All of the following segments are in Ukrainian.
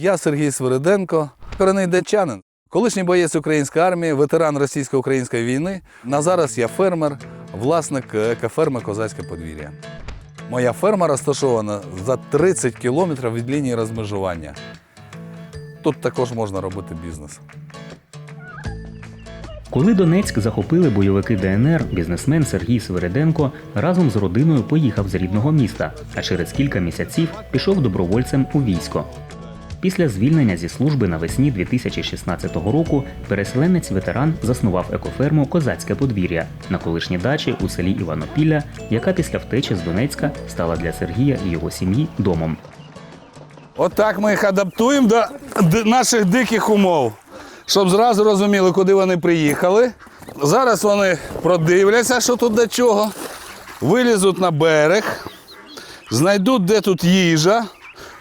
Я Сергій Свириденко, коренний датчанин, колишній боєць української армії, ветеран російсько-української війни. На зараз я фермер, власник екоферми Козацьке подвір'я. Моя ферма розташована за 30 кілометрів від лінії розмежування. Тут також можна робити бізнес. Коли Донецьк захопили бойовики ДНР, бізнесмен Сергій Свириденко разом з родиною поїхав з рідного міста, а через кілька місяців пішов добровольцем у військо. Після звільнення зі служби навесні 2016 року переселенець-ветеран заснував екоферму Козацьке подвір'я на колишній дачі у селі Іванопілля, яка після втечі з Донецька стала для Сергія і його сім'ї домом. Отак ми їх адаптуємо до наших диких умов, щоб зразу розуміли, куди вони приїхали. Зараз вони продивляться, що тут до чого, вилізуть на берег, знайдуть, де тут їжа.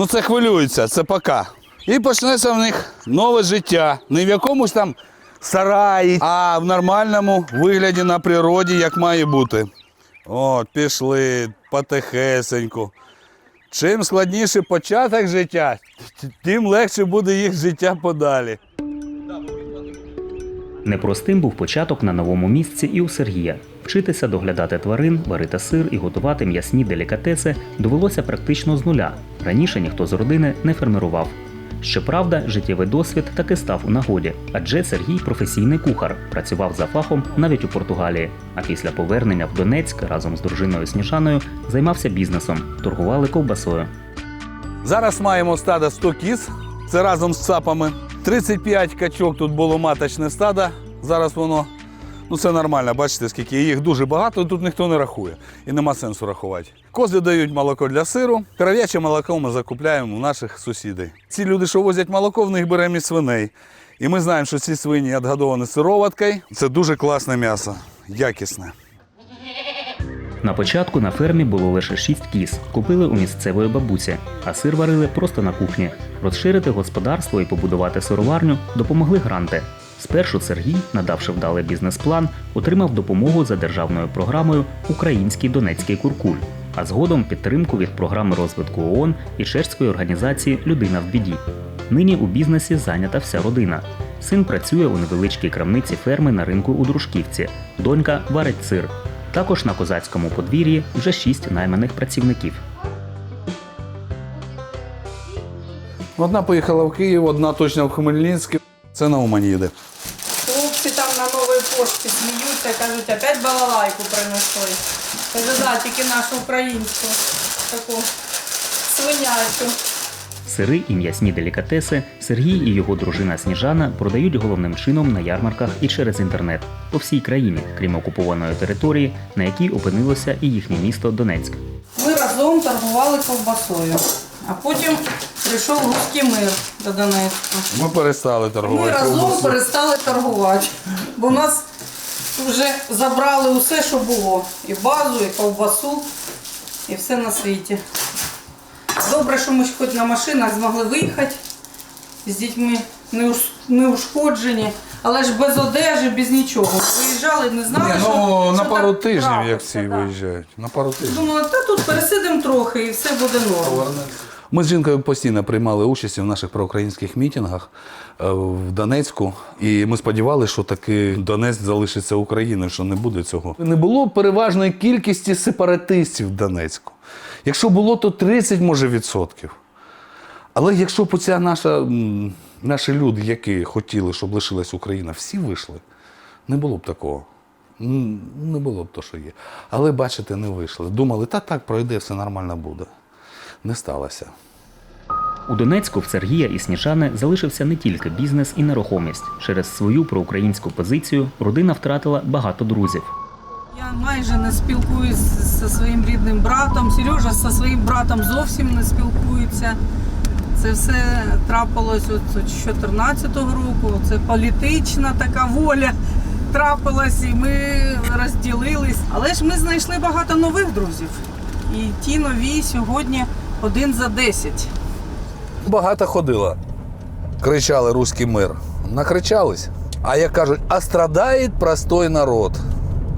Ну це хвилюється, це пока. І почнеться в них нове життя. Не в якомусь там сараї, а в нормальному вигляді на природі, як має бути. От, пішли потихесеньку. Чим складніший початок життя, тим легше буде їх життя подалі. Непростим був початок на новому місці і у Сергія. Вчитися доглядати тварин, варити сир і готувати м'ясні делікатеси довелося практично з нуля. Раніше ніхто з родини не фермерував. Щоправда, життєвий досвід таки став у нагоді, адже Сергій професійний кухар, працював за фахом навіть у Португалії. А після повернення в Донецьк разом з дружиною Сніжаною займався бізнесом, торгували ковбасою. Зараз маємо стадо 100 кіз, це разом з цапами. 35 качок тут було маточне стадо. Зараз воно, ну це нормально, бачите, скільки їх дуже багато, тут ніхто не рахує. І нема сенсу рахувати. Кози дають молоко для сиру. Кров'яче молоко ми закупляємо у наших сусідів. Ці люди, що возять молоко, в них беремо і свиней. І ми знаємо, що ці свині відгодовані сироваткою. Це дуже класне м'ясо, якісне. На початку на фермі було лише шість кіз, купили у місцевої бабусі, а сир варили просто на кухні. Розширити господарство і побудувати сироварню допомогли гранти. Спершу Сергій, надавши вдалий бізнес-план, отримав допомогу за державною програмою Український Донецький Куркуль, а згодом підтримку від програми розвитку ООН і чешської організації Людина в біді. Нині у бізнесі зайнята вся родина. Син працює у невеличкій крамниці ферми на ринку у Дружківці. Донька варить сир. Також на козацькому подвір'ї вже шість найманих працівників. Одна поїхала в Київ, одна точно в Хмельницьке. Це на Умані. Пошті сміються, кажуть, опять балалайку принесли. Кажу, да, тільки нашу українську, таку свинячу. Сири і м'ясні делікатеси Сергій і його дружина Сніжана продають головним чином на ярмарках і через інтернет по всій країні, крім окупованої території, на якій опинилося і їхнє місто Донецьк. Ми разом торгували ковбасою, а потім прийшов руський мир до Донецька. Ми перестали Ми торгувати. разом ковбасою. перестали торгувати, бо нас вже забрали усе, що було. І базу, і ковбасу, і все на світі. Добре, що ми хоч на машинах змогли виїхати з дітьми не уш- не ушкоджені, але ж без одежі, без нічого. Виїжджали, не знали, Ні, що, ну, що на так пару тижнів, як трапиться, всі да. виїжджають. На пару тижнів. Думала, та тут пересидимо трохи і все буде норм. Ми з жінкою постійно приймали участь в наших проукраїнських мітингах е, в Донецьку. І ми сподівалися, що таки Донецьк залишиться Україною, що не буде цього. Не було переважної кількості сепаратистів в Донецьку. Якщо було, то 30, може, відсотків. Але якщо б ця наша, наші люди, які хотіли, щоб лишилась Україна, всі вийшли, не було б такого. Не було б то, що є. Але бачите, не вийшли. Думали, та так пройде, все нормально буде. Не сталося. У Донецьку в Сергія і Сніжани залишився не тільки бізнес і нерухомість. Через свою проукраїнську позицію родина втратила багато друзів. Я майже не спілкуюсь зі своїм рідним братом. Сережа зі своїм братом зовсім не спілкується. Це все трапилось от з 14-го року. Це політична така воля трапилась, і ми розділились. Але ж ми знайшли багато нових друзів. І ті нові сьогодні один за 10. Багато ходила. Кричали руський мир. Накричались. А як кажуть, а страдає простой народ.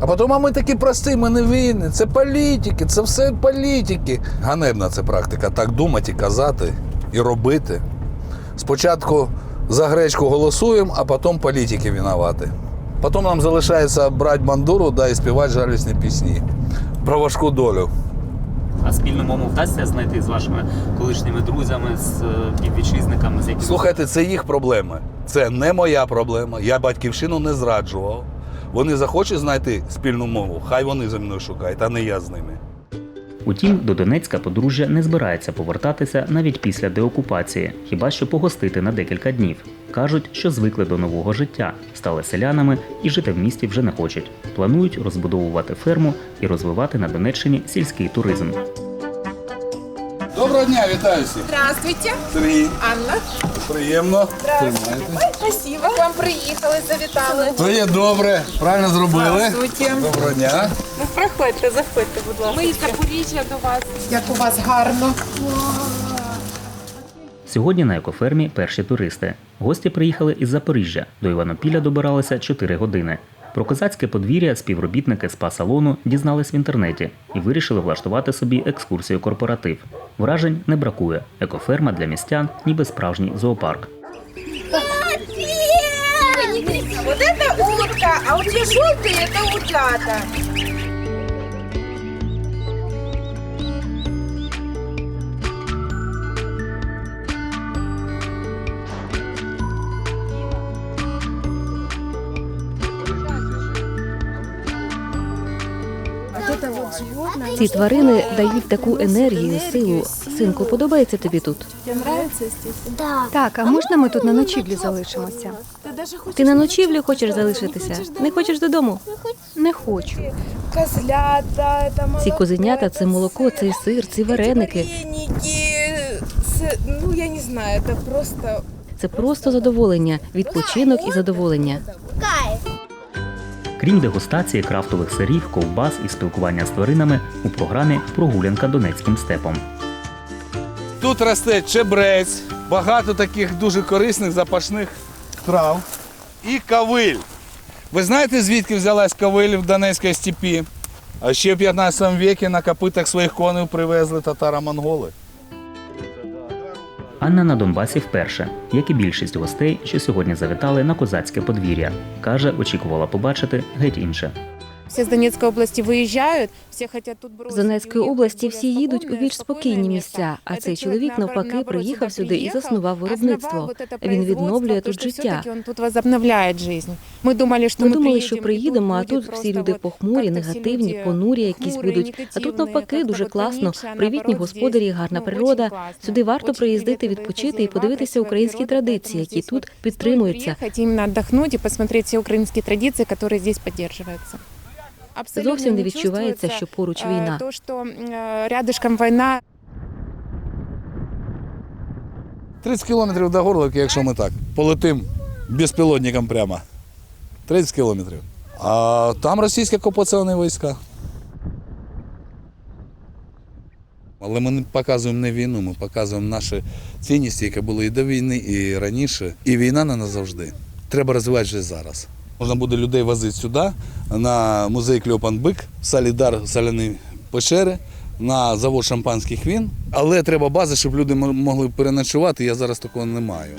А потім, а ми такі прості, ми не винні. Це політики, це все політики. Ганебна це практика. Так думати казати, і робити. Спочатку за гречку голосуємо, а потім політики винуваті. Потім нам залишається брати бандуру да, і співати жалісні пісні про важку долю. А спільну мову вдасться знайти з вашими колишніми друзями, з співвітчизниками, з якими Слухайте, це їх проблеми. Це не моя проблема. Я батьківщину не зраджував. Вони захочуть знайти спільну мову, хай вони за мною шукають, а не я з ними. Утім, до Донецька подружжя не збирається повертатися навіть після деокупації, хіба що погостити на декілька днів. Кажуть, що звикли до нового життя, стали селянами і жити в місті вже не хочуть. Планують розбудовувати ферму і розвивати на Донеччині сільський туризм. Доброго дня, вітаю всіх. Здравствуйте, Сергій, Анна. приємно. Спасибо. К вам приїхали, завітали. То є добре, правильно зробили. Здравствуйте. Доброго дня. Ну, проходьте, заходьте, будь ласка. Ми із Запоріжжя до вас. Як у вас гарно. Сьогодні на екофермі перші туристи. Гості приїхали із Запоріжжя. До Іванопіля добиралися 4 години. Про козацьке подвір'я співробітники спа-салону дізнались в інтернеті і вирішили влаштувати собі екскурсію корпоратив. Вражень не бракує. Екоферма для містян, ніби справжній зоопарк. Вот это утка, а вот те желтые это утята. Ці тварини дають таку енергію, силу. Синку, подобається тобі тут? Так, а можна ми тут на ночівлі залишимося? Ти на ночівлю хочеш залишитися? Не хочеш додому? Не хочу. Козлята. Ці козенята це молоко, це сир, ці вареники. Ну, я не знаю, это просто... Це просто задоволення, відпочинок і задоволення. Крім дегустації крафтових сирів, ковбас і спілкування з тваринами у програмі Прогулянка Донецьким степом. Тут росте чебрець, багато таких дуже корисних запашних трав. І кавиль. Ви знаєте, звідки взялась кавиль в Донецькій степі? А ще в 15 віці на копитах своїх коней привезли татаро-монголи. Анна на Донбасі вперше, як і більшість гостей, що сьогодні завітали на козацьке подвір'я. Каже, очікувала побачити геть інше. Все з Донецької області виїжджають, всі хочуть тут З Донецької області всі їдуть у більш спокійні місця, а цей чоловік навпаки приїхав сюди і заснував виробництво. Він відновлює тут життя. Він тут возобновляє життя. Ми думали, що Ми думали, що приїдемо, а тут тут всі люди похмурі, всі негативні, понурі якісь будуть. А тут навпаки дуже класно. Привітні господарі, гарна ну, природа. Сюди варто приїздити, відпочити і подивитися українські традиції, які тут підтримуються. Приехать именно отдохнуть и посмотреть все украинские традиции, которые здесь поддерживаются. Абсолютно Зовсім не не відчувається, чувствуется, що поруч э, війна. То, что э, рядышком война, 30 кілометрів до Горловки, якщо ми так. Полетим безпілотником прямо. 30 кілометрів. А там російські окупаційні війська. Але ми не показуємо не війну, ми показуємо наші цінності, які були і до війни, і раніше. І війна не назавжди. Треба розвивати вже зараз. Можна буде людей возити сюди, на музей Кльопан-Бик, Салідар Соляні печери, на завод шампанських він. Але треба бази, щоб люди могли переночувати. Я зараз такого не маю.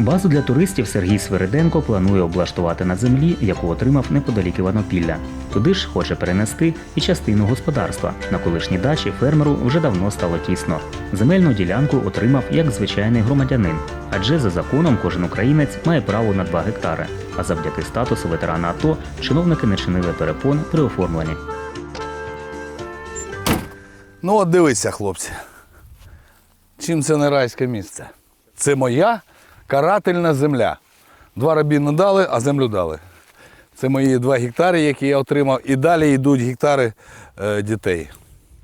Базу для туристів Сергій Свириденко планує облаштувати на землі, яку отримав неподалік Іванопілля. Туди ж хоче перенести і частину господарства. На колишній дачі фермеру вже давно стало тісно. Земельну ділянку отримав як звичайний громадянин, адже за законом кожен українець має право на 2 гектари. А завдяки статусу ветерана АТО чиновники не чинили перепон при оформленні. Ну, от дивися, хлопці. Чим це не райське місце? Це моя карательна земля. Два рабіни дали, а землю дали. Це мої два гектари, які я отримав. І далі йдуть гектари е, дітей.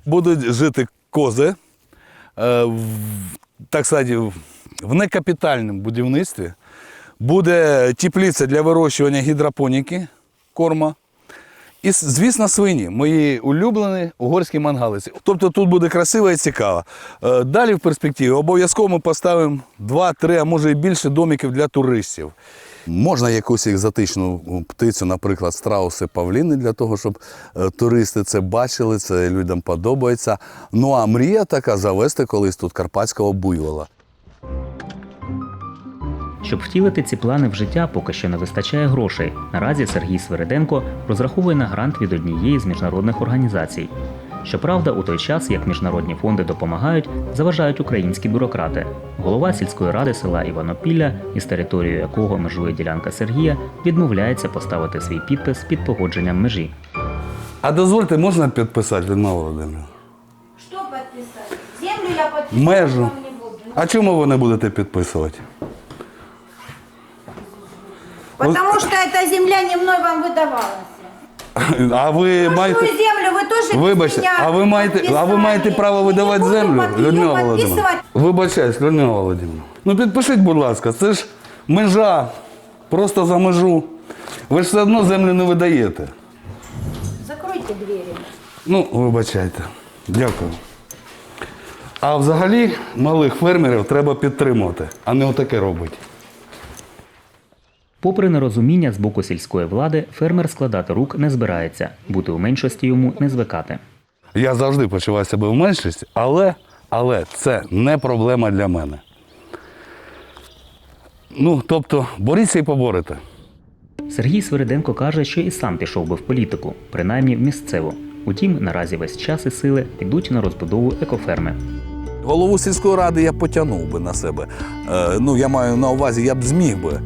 Будуть жити кози, е, так сказати, в- некапітальному будівництві. Буде теплиця для вирощування гідропоніки, корма. І, звісно, свині, мої улюблені угорські мангалиці. Тобто тут буде красиво і цікаво. Е, Далі в перспективі обов'язково ми поставимо 2-3, а може і більше домиків для туристів. Можна якусь екзотичну птицю, наприклад, страуси павліни, для того, щоб е, туристи це бачили, це людям подобається. Ну а мрія така завести колись тут карпатського буйвола. Щоб втілити ці плани в життя, поки що не вистачає грошей. Наразі Сергій Свириденко розраховує на грант від однієї з міжнародних організацій. Щоправда, у той час, як міжнародні фонди допомагають, заважають українські бюрократи. Голова сільської ради села Іванопілля, із територією якого межує ділянка Сергія, відмовляється поставити свій підпис під погодженням межі. А дозвольте, можна підписати Людмила Володимирівна? Что подписать? Землю я подписать Межу. не буду. А чому ви не будете підписувати? Потому что эта земля не мной вам выдавалась. А ви маєте. Чужую землю вы тоже без Вибачте, меня а ви маєте, а ви маєте подписали. право Я не видавати буду землю, под- Людмила её Володимирівна? подписывать. Вибачаюсь, Людмила Володимирівна. Ну підпишіть, будь ласка, це ж межа, просто за межу. Ви ж все одно землю не видаєте. Закройте двери. Ну, вибачайте. Дякую. А взагалі малих фермерів треба підтримувати, а не отаке робити. Попри нерозуміння з боку сільської влади, фермер складати рук не збирається, бути у меншості йому не звикати. Я завжди почуваю себе в меншості, але, але це не проблема для мене. Ну, тобто, боріться і поборете. Сергій Свириденко каже, що і сам пішов би в політику, принаймні в місцеву. Утім, наразі весь час і сили йдуть на розбудову екоферми. Голову сільської ради я потягнув би на себе. Е, ну, я маю на увазі, я б зміг би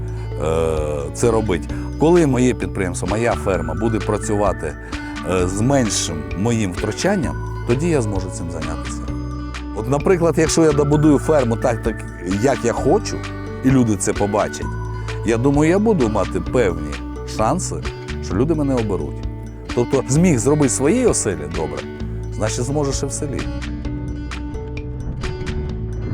це робити. Коли моє підприємство, моя ферма буде працювати е, з меншим моїм втручанням, тоді я зможу цим зайнятися. От, наприклад, якщо я добудую ферму так, так як я хочу, і люди це побачать, я думаю, я буду мати певні шанси, що люди мене оберуть. Тобто зміг зробити своїй оселі добре, значить зможеш і в селі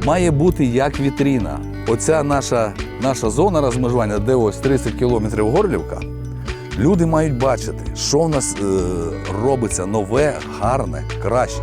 має бути як вітріна. Оця наша, наша зона розмежування, де ось 30 кілометрів Горлівка, люди мають бачити, що в нас е, робиться нове, гарне, краще.